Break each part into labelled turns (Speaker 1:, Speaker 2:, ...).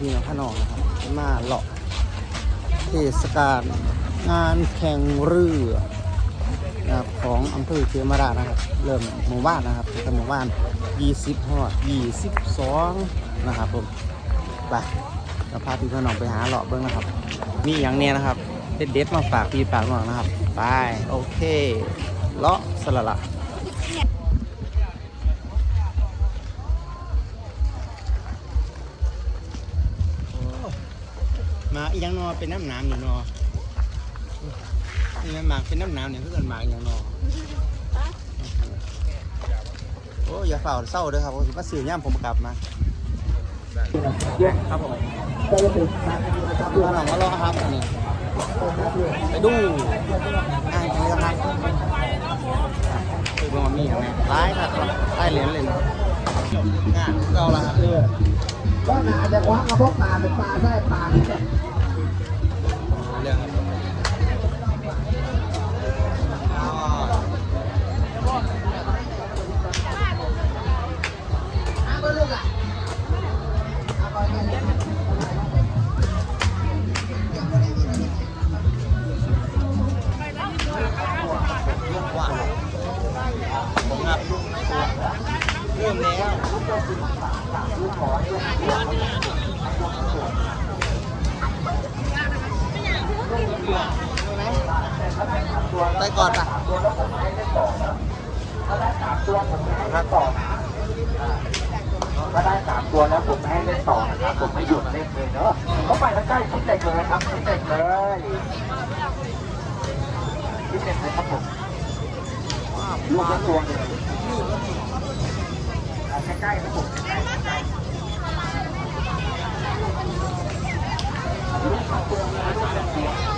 Speaker 1: พี่น้องพี่น้องนะครับ มาเลาะเทศกาลงานแข่งเรือนะครับของอำเภอเชียงมารานะครับ เริ่มหมู่บ้านนะครับตั้งหมู่บ้าน 20หอด22 นะครับผมไปเราพาพี่น้องไปหาเลาะเบิ้งนะครับ มีอย่างเนี้ยนะครับเด็ดมาฝากพี่ฝากน้องนะครับ ไป โอเคเลาะสละละ มาอีกอย่างนอเป็นน้ำหน้ำอยู่นอนี่มันหมากเป็นน้ำหน้ำเนี่ยเพื่อนหมากอย่างนอโอ้ยอย่าเฝ้าเศร้าเด้อครับผมมาสื่อย่ำผมกลับมาครับผมมาหน่อยว่าล้อครับอันนี้ไปดูง่ายจังเลยครับคือว่ามีอย่างไรร้ายครับร้เหรียญเลยงานเราละครับ
Speaker 2: ก็อาจจะคว้ากระพาะปลาเป็นปลาได้ปลา ตัวแล้วผมให้เล่นต่อนะครับผมไม่หยุดเล่นเลยเนาะเขาไปทางใกล้ชิ้นเด็กเลยครับชิ้นเด็กเลยชิ้นเด็กเลยครับผมลูกละตัวเนี่ยใกล้ๆครับผมใกล้ๆลูกตัวเลยลูกละตัว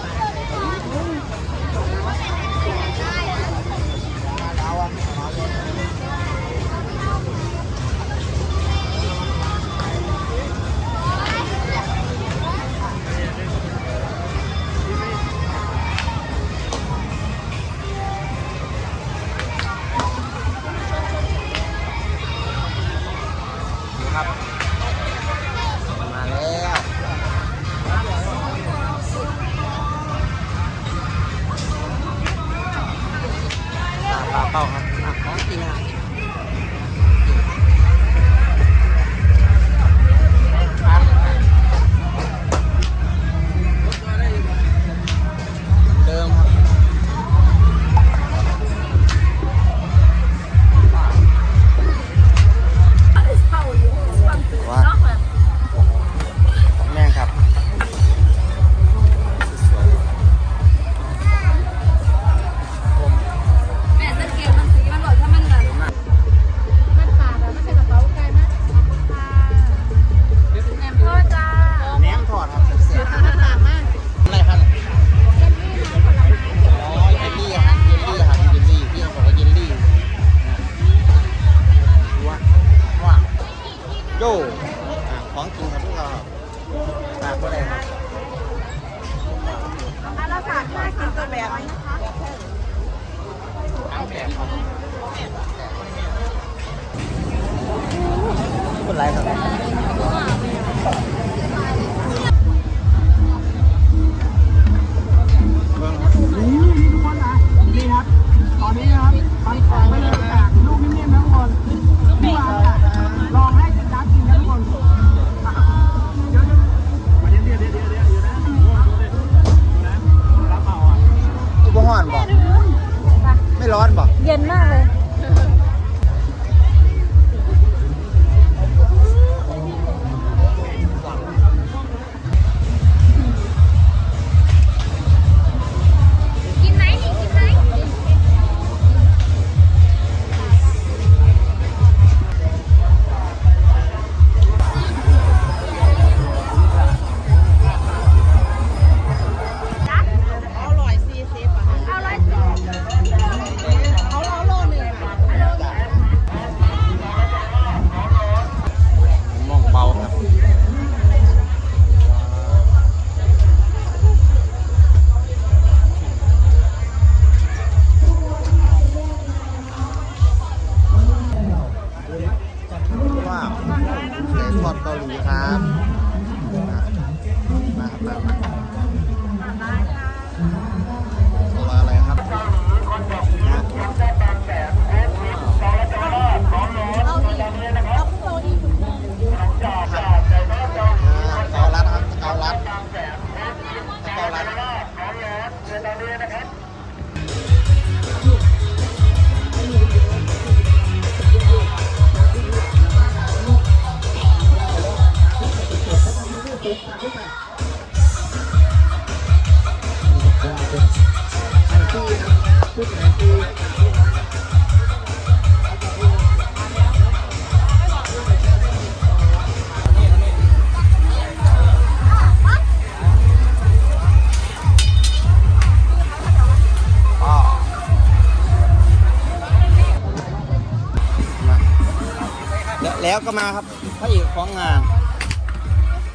Speaker 1: แล้ว
Speaker 3: ก็มาค
Speaker 1: รับพระเอ
Speaker 2: ก
Speaker 1: ของงาน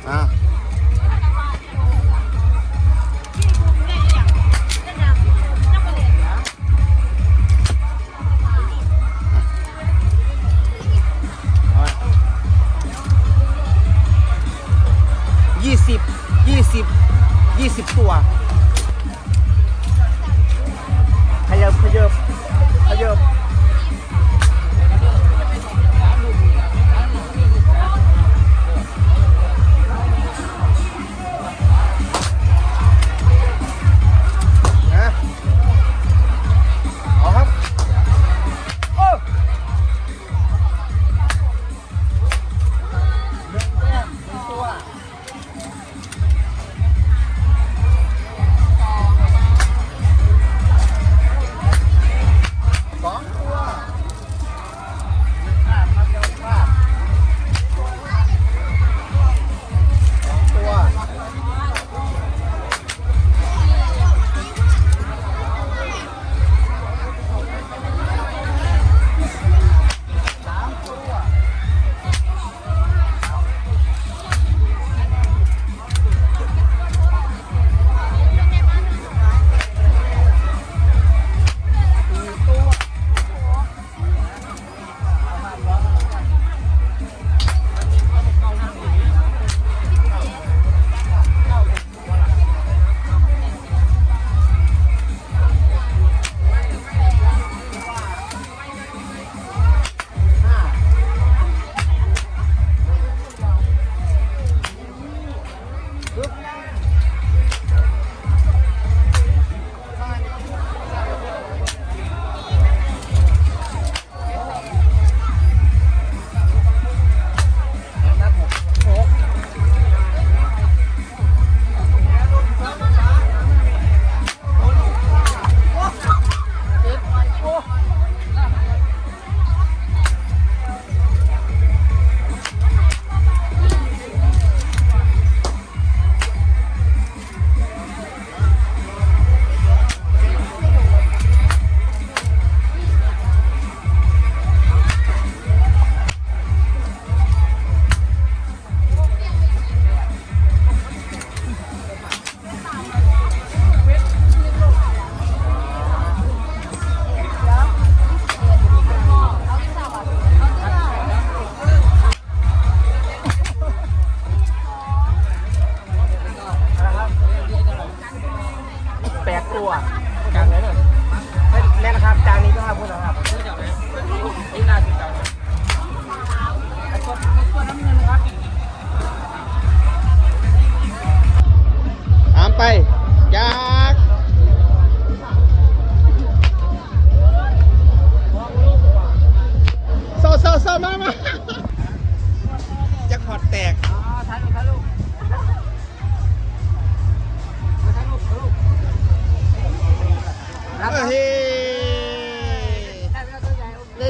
Speaker 1: อ่ายี่สิบยี่สิบยี่สิบตัว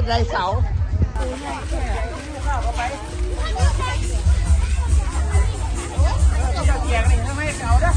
Speaker 1: ไดเสา
Speaker 2: เสียงนี่ทำไมเสา
Speaker 4: ด้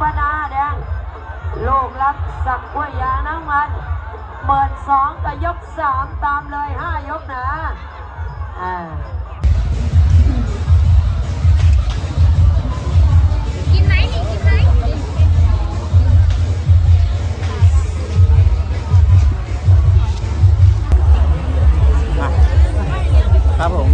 Speaker 4: ปนาแดง โลกลักสักว่ายาน้ำมันเหมือนสองกับยกสามตามเลยห้ายกนะอ่า
Speaker 3: กินไหมนี่กินไหม
Speaker 1: ครับผม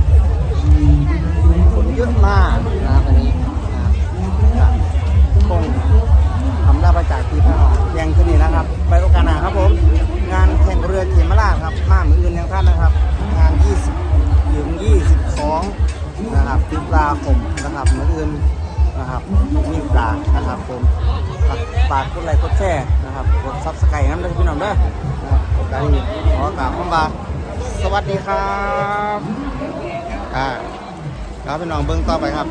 Speaker 1: อกราบคำว่าสวัสดีครับ อ่าครับพี่น้องเบิ้งต่อไปครับ